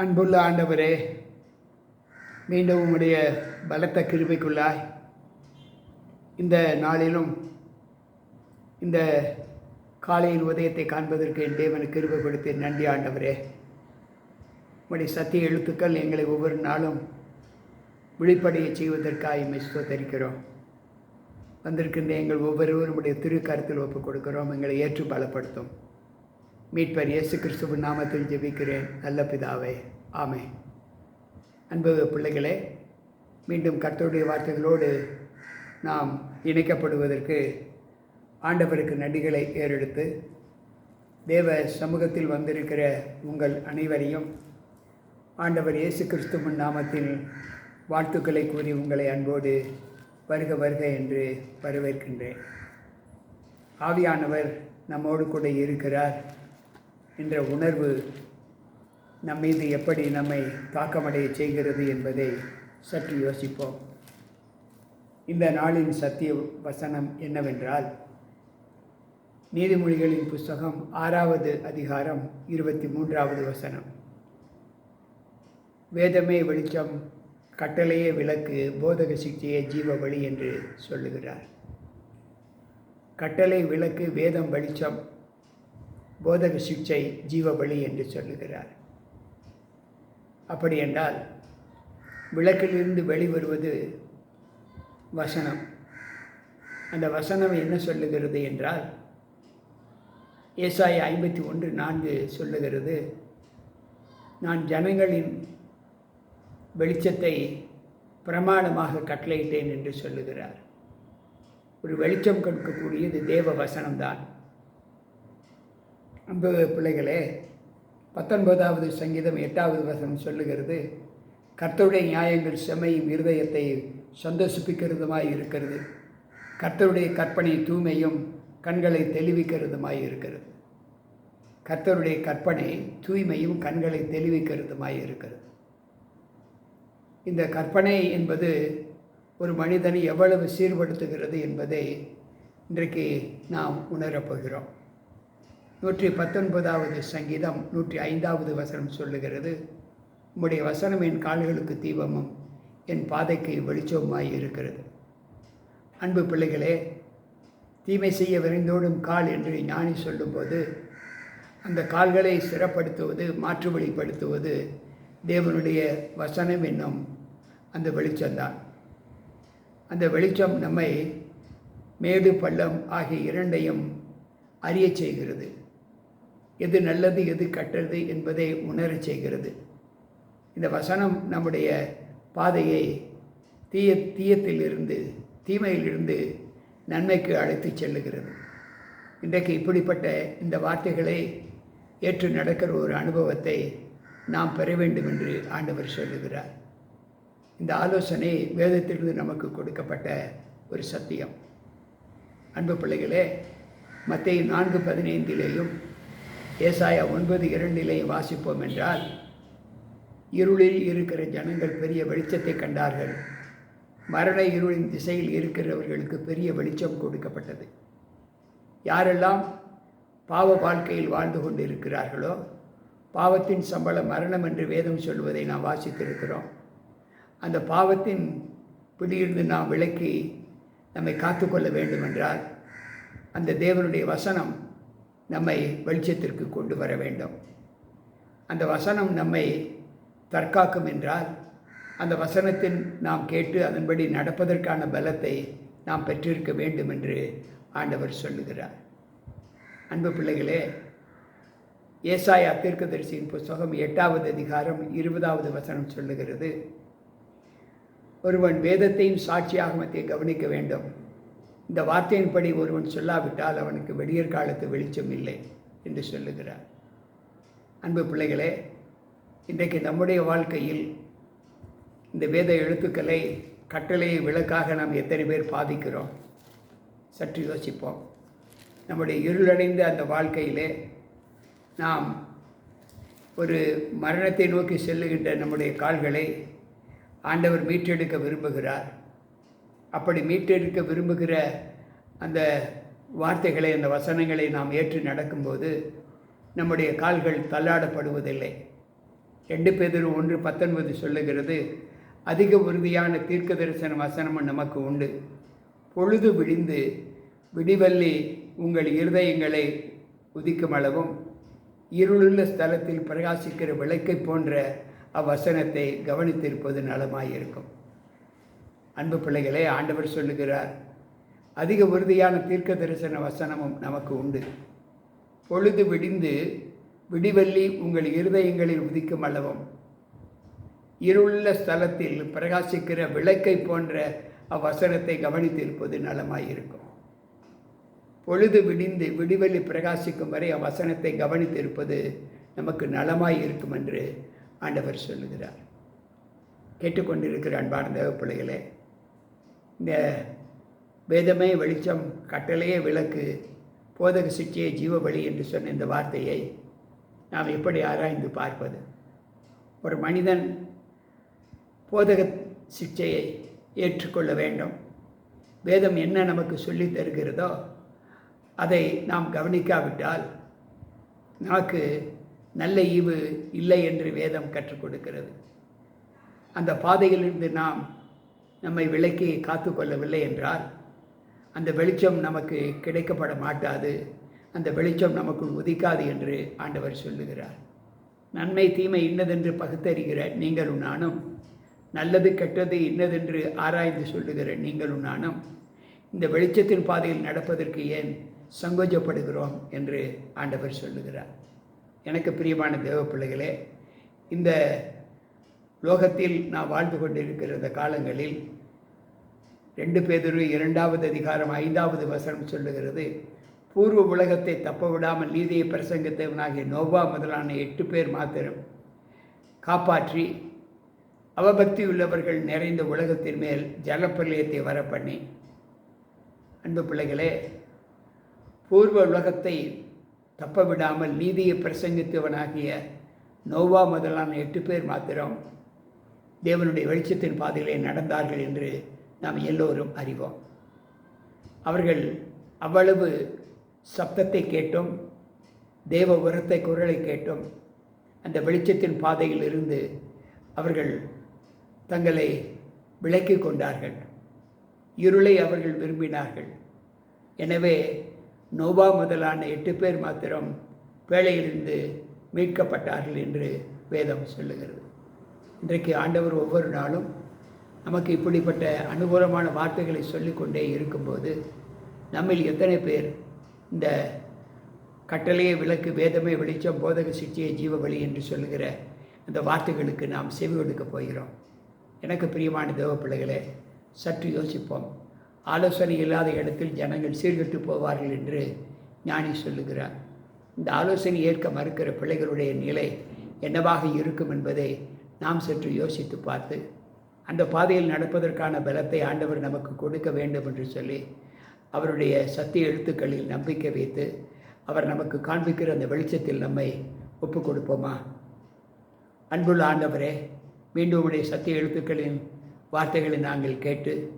அன்புள்ள ஆண்டவரே மீண்டும் உம்முடைய பலத்த கிருபைக்குள்ளாய் இந்த நாளிலும் இந்த காலையில் உதயத்தை காண்பதற்கு என் தேவனுக்கு கிருபை கொடுத்து நன்றி ஆண்டவரே. உம்முடைய சத்திய எழுத்துக்கள் எங்களை ஒவ்வொரு நாளும் விழிப்படைய செய்வதற்காக இம்மை ஸ்தோத்தரிக்கிறோம். வந்திருக்கின்ற எங்கள் ஒவ்வொருவரும் உடைய திருக்கருத்தில் ஒப்புக் கொடுக்கிறோம். எங்களை ஏற்று பலப்படுத்தும். மீட்பர் இயேசு கிறிஸ்துவின் நாமத்தில் ஜெபிக்கிறேன். நல்ல பிதாவே ஆமே அன்பு பிள்ளைகளே மீண்டும் கர்த்தருடைய வார்த்தைகளோடு நாம் இணைக்கப்படுவதற்கு ஆண்டவருக்கு நன்றிகளை ஏறெடுத்து தேவ சமூகத்தில் வந்திருக்கிற உங்கள் அனைவரையும் ஆண்டவர் இயேசு கிறிஸ்துவின் நாமத்தில் வாழ்த்துக்களை கூறி உங்களை அன்போடு வருக வருக என்று வரவேற்கின்றேன். ஆவியானவர் நம்மோடு கூட இருக்கிறார். என்ற உணர்வு நம் மீது எப்படி நம்மை தாக்கமடைய செய்கிறது என்பதை சற்று யோசிப்போம். இந்த நாளின் சத்திய வசனம் என்னவென்றால் நீதிமொழிகளின் புஸ்தகம் ஆறாவது அதிகாரம் இருபத்தி மூன்றாவது வசனம். வேதமே வெளிச்சம் கட்டளையே விளக்கு போதக சிக்ஷையே ஜீவ வழி என்று சொல்லுகிறார். கட்டளை விளக்கு வேதம் வெளிச்சம் போதக சிக்ஷை ஜீவபலி என்று சொல்லுகிறார். அப்படி என்றால் விளக்கிலிருந்து வெளிவருவது வசனம். அந்த வசனம் என்ன சொல்லுகிறது என்றால் ஏசாய் ஐம்பத்தி ஒன்று நான்கு சொல்லுகிறது நான் ஜனங்களின் வெளிச்சத்தை பிரமாணமாக கட்டளையிட்டேன் என்று சொல்லுகிறார். ஒரு வெளிச்சம் கொடுக்கக்கூடியது தேவ வசனம்தான். அன்பு பிள்ளைகளே பத்தொன்பதாவது சங்கீதம் எட்டாவது வசனம் சொல்லுகிறது கர்த்தருடைய நியாயங்கள் செம்மையும் இருதயத்தை சந்தோஷிப்பிக்கிறதுமாய் இருக்கிறது. கர்த்தருடைய கற்பனை தூய்மையும் கண்களை தெளிவிக்கிறதுமாய் இருக்கிறது. கர்த்தருடைய கற்பனை தூய்மையும் கண்களை தெளிவிக்கிறதுமாய் இருக்கிறது. இந்த கற்பனை என்பது ஒரு மனிதனை எவ்வளவு சீர்படுத்துகிறது என்பதை இன்றைக்கு நாம் உணரப்போகிறோம். நூற்றி பத்தொன்பதாவது சங்கீதம் நூற்றி ஐந்தாவது வசனம் சொல்லுகிறது. உம்முடைய வசனம் என் கால்களுக்கு தீபமும் என் பாதைக்கு வெளிச்சமாய் இருக்கிறது. அன்பு பிள்ளைகளே தீமை செய்ய விரைந்தோடும் கால் என்று ஞானி சொல்லும்போது அந்த கால்களை சிறப்படுத்துவது மாற்று வழிப்படுத்துவது தேவனுடைய வசனம் என்னும் அந்த வெளிச்சம்தான். அந்த வெளிச்சம் நம்மை மேடு பள்ளம் ஆகிய இரண்டையும் அறியச் செய்கிறது. எது நல்லது எது கெட்டது என்பதை உணரச் செய்கிறது. இந்த வசனம் நம்முடைய பாதையை தீய தீயத்திலிருந்து தீமையிலிருந்து நன்மைக்கு அழைத்துச் செல்லுகிறது. இன்றைக்கு இப்படிப்பட்ட இந்த வார்த்தைகளை ஏற்று நடக்கிற ஒரு அனுபவத்தை நாம் பெற வேண்டும் என்று ஆண்டவர் சொல்லுகிறார். இந்த ஆலோசனை வேதத்திலிருந்து நமக்கு கொடுக்கப்பட்ட ஒரு சத்தியம். அன்பு பிள்ளைகளே மத்திய நான்கு பதினைந்திலேயும் ஏசாயா ஒன்பது இரண்டிலே வாசிப்போம் என்றால் இருளில் இருக்கிற ஜனங்கள் பெரிய வெளிச்சத்தை கண்டார்கள். மரண இருளின் திசையில் இருக்கிறவர்களுக்கு பெரிய வெளிச்சம் கொடுக்கப்பட்டது. யாரெல்லாம் பாவ வாழ்க்கையில் வாழ்ந்து கொண்டு இருக்கிறார்களோ பாவத்தின் சம்பளம் மரணம் என்று வேதம் சொல்வதை நாம் வாசித்திருக்கிறோம். அந்த பாவத்தின் பிடியிருந்து நாம் விலக்கி நம்மை காத்துக்கொள்ள வேண்டுமென்றால் அந்த தேவனுடைய வசனம் நம்மை வெளிச்சத்திற்கு கொண்டு வர வேண்டும். அந்த வசனம் நம்மை தற்காக்கும் என்றால் அந்த வசனத்தின் நாம் கேட்டு அதன்படி நடப்பதற்கான பலத்தை நாம் பெற்றிருக்க வேண்டும் என்று ஆண்டவர் சொல்லுகிறார். அன்பு பிள்ளைகளே ஏசாயா தீர்க்கதரிசியின் புஸ்தகம் எட்டாவது அதிகாரம் இருபதாவது வசனம் சொல்லுகிறது ஒருவன் வேதத்தையும் சாட்சியாகமத்தையும் கவனிக்க வேண்டும். இந்த வார்த்தையின்படி ஒருவன் சொல்லாவிட்டால் அவனுக்கு வெடியற் காலத்து வெளிச்சம் இல்லை என்று சொல்லுகிறார். அன்பு பிள்ளைகளே இன்றைக்கு நம்முடைய வாழ்க்கையில் இந்த வேத எழுத்துக்களை கட்டளையை விளக்காக நாம் எத்தனை பேர் பாதிக்கிறோம்? சற்று யோசிப்போம். நம்முடைய இருளடைந்த அந்த வாழ்க்கையிலே நாம் ஒரு மரணத்தை நோக்கி செல்லுகின்ற நம்முடைய கால்களை ஆண்டவர் மீட்டெடுக்க விரும்புகிறார். அப்படி மீட்டெடுக்க விரும்புகிற அந்த வார்த்தைகளை அந்த வசனங்களை நாம் ஏற்று நடக்கும்போது நம்முடைய கால்கள் தள்ளாடப்படுவதில்லை. ரெண்டு பேதர் ஒன்று பத்தொன்பது சொல்லுகிறது அதிக உறுதியான தீர்க்க தரிசன வசனமும் நமக்கு உண்டு. பொழுது விடிந்து விடிவல்லி உங்கள் இருதயங்களை உதிக்கும் அளவும் இருளுள்ள ஸ்தலத்தில் பிரகாசிக்கிற விளக்கை போன்ற அவ்வசனத்தை கவனித்திருப்பது நலமாயிருக்கும். அன்பு பிள்ளைகளே ஆண்டவர் சொல்லுகிறார் அதிக உறுதியான தீர்க்க தரிசன வசனமும் நமக்கு உண்டு. பொழுது விடிந்து விடிவெள்ளி உங்கள் இருதயங்களில் உதிக்கும் அளவும். இருளுள்ள ஸ்தலத்தில் பிரகாசிக்கிற விளக்கை போன்ற அவ்வசனத்தை கவனித்திருப்பது நலமாயிருக்கும். பொழுது விடிந்து விடிவெளி பிரகாசிக்கும் வரை அவ்வசனத்தை கவனித்திருப்பது நமக்கு நலமாய் இருக்கும் என்று ஆண்டவர் சொல்லுகிறார். கேட்டுக்கொண்டிருக்கிற அன்பான பிள்ளைகளே இந்த வேதமே வெளிச்சம் கட்டளையே விளக்கு போதக சிச்சையே ஜீவ வழி என்று சொன்ன இந்த வார்த்தையை நாம் எப்படி ஆராய்ந்து பார்ப்பது? ஒரு மனிதன் போதக சிக்ஷையை ஏற்றுக்கொள்ள வேண்டும். வேதம் என்ன நமக்கு சொல்லி தருகிறதோ அதை நாம் கவனிக்காவிட்டால் நமக்கு நல்ல ஈவு இல்லை என்று வேதம் கற்றுக் கொடுக்கிறது. அந்த பாதையிலிருந்து நாம் நம்மை விலக்கி காத்து கொள்ளவில்லை என்றால் அந்த வெளிச்சம் நமக்கு கிடைக்கப்பட மாட்டாது. அந்த வெளிச்சம் நமக்குள் உதிக்காது என்று ஆண்டவர் சொல்லுகிறார். நன்மை தீமை இன்னதென்று பகுத்தறிகிற நீங்களும் நானும் நல்லது கெட்டது இன்னதென்று ஆராய்ந்து சொல்லுகிற நீங்களும் நானும் இந்த வெளிச்சத்தின் பாதையில் நடப்பதற்கு ஏன் சங்கோஜப்படுகிறோம் என்று ஆண்டவர் சொல்லுகிறார். எனக்கு பிரியமான தேவ பிள்ளைகளே இந்த லோகத்தில் நான் வாழ்ந்து கொண்டிருக்கிற இந்த காலங்களில் ரெண்டு பேதொரு இரண்டாவது அதிகாரம் ஐந்தாவது வசனம் சொல்லுகிறது பூர்வ உலகத்தை தப்ப விடாமல் நீதியை பிரசங்கித்தவனாகிய நோவா முதலான எட்டு பேர் மாத்திரம் காப்பாற்றி அவபக்தி உள்ளவர்கள் நிறைந்த உலகத்தின் மேல் ஜலப்பிரளயத்தை வர பண்ணி அன்பு பிள்ளைகளே பூர்வ உலகத்தை தப்ப விடாமல் நீதியை பிரசங்கித்தவனாகிய நோவா முதலான எட்டு பேர் மாத்திரம் தேவனுடைய வெளிச்சத்தின் பாதையிலே நடந்தார்கள் என்று நாம் எல்லோரும் அறிவோம். அவர்கள் அவ்வளவு சப்தத்தை கேட்டும் தேவ உரத்தை குரலை கேட்டும். அந்த வெளிச்சத்தின் பாதையில் இருந்து அவர்கள் தங்களை விலக்கி கொண்டார்கள். இருளை அவர்கள் விரும்பினார்கள். எனவே நோபா முதலான எட்டு பேர் மாத்திரம் வேலையிலிருந்து மீட்கப்பட்டார்கள் என்று வேதம் சொல்லுகிறது. இன்றைக்கு ஆண்டவர் ஒவ்வொரு நாளும் நமக்கு இப்படிப்பட்ட அனுகூலமான வார்த்தைகளை சொல்லிக்கொண்டே இருக்கும்போது நம்மில் எத்தனை பேர் இந்த கட்டளையே விளக்கு வேதமே வெளிச்சம் போதக சிக்ஷையை ஜீவ வழி என்று சொல்லுகிற அந்த வார்த்தைகளுக்கு நாம் செவி கொடுக்க போகிறோம். எனக்கு பிரியமான தேவ பிள்ளைகளே சற்று யோசிப்போம். ஆலோசனை இல்லாத இடத்தில் ஜனங்கள் சீர்கட்டு போவார்கள் என்று ஞானி சொல்லுகிறார். இந்த ஆலோசனை ஏற்க மறுக்கிற பிள்ளைகளுடைய நிலை என்னவாக இருக்கும் என்பதை நாம் சற்று யோசித்து பார்த்து அந்த பாதையில் நடப்பதற்கான பலத்தை ஆண்டவர் நமக்கு கொடுக்க வேண்டும் என்று சொல்லி அவருடைய சத்திய எழுத்துக்களில் நம்பிக்கை வைத்து அவர் நமக்கு காண்பிக்கிற அந்த வெளிச்சத்தில் நம்மை ஒப்பு கொடுப்போமா? அன்புள்ள ஆண்டவரே மீண்டும் உடைய சத்திய எழுத்துக்களின் வார்த்தைகளை நாங்கள் கேட்டு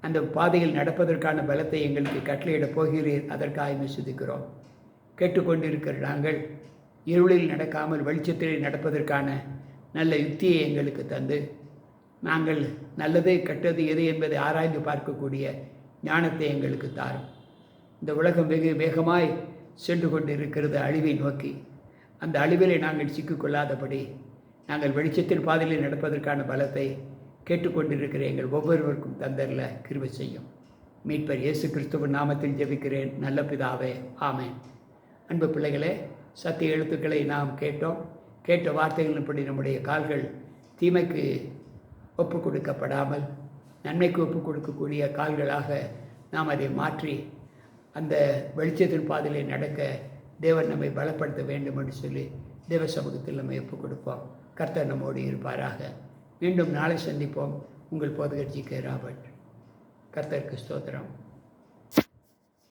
அந்த பாதையில் நடப்பதற்கான பலத்தை எங்களுக்கு கட்டளையிடப் போகிறீர் அதற்காக சுதிக்கிறோம் கேட்டுக்கொண்டிருக்கிற நாங்கள் இருளில் நடக்காமல் வெளிச்சத்தில் நடப்பதற்கான நல்ல யுக்தியை எங்களுக்கு தந்து. நாங்கள் நல்லது கெட்டது எது என்பதை ஆராய்ந்து பார்க்கக்கூடிய ஞானத்தை எங்களுக்கு தாரும். இந்த உலகம் வெகு வேகமாய் சென்று கொண்டு இருக்கிறது அழிவை நோக்கி. அந்த அழிவிலே நாங்கள் சிக்கிக்கொள்ளாதபடி நாங்கள் வெளிச்சத்தின் பாதையில் நடப்பதற்கான பலத்தை கேட்டுக்கொண்டிருக்கிற எங்கள் ஒவ்வொருவருக்கும் தந்தரில் கிருவை செய்யும். மீட்பர் இயேசு கிறிஸ்துவ நாமத்தில் ஜெபிக்கிறேன். நல்ல பிதாவே ஆமேன். அன்பு பிள்ளைகளே சத்திய எழுத்துக்களை நாம் கேட்டோம். கேட்ட வார்த்தைகளின்படி நம்முடைய கால்கள் தீமைக்கு ஒப்பு கொடுக்கப்படாமல் நன்மைக்கு ஒப்பு கொடுக்கக்கூடிய கால்களாக நாம் அதை மாற்றி அந்த வெளிச்சத்தின் பாதையிலே நடக்க தேவன் நம்மை பலப்படுத்த வேண்டும் என்று சொல்லி தேவ சமூகத்தில் நம்மை ஒப்பு கொடுப்போம். கர்த்தர் நம்மோடு இருப்பாராக. மீண்டும் நாளை சந்திப்போம். உங்கள் போதகர் ஜி கே ராபர்ட். கர்த்தருக்கு ஸ்தோத்திரம்.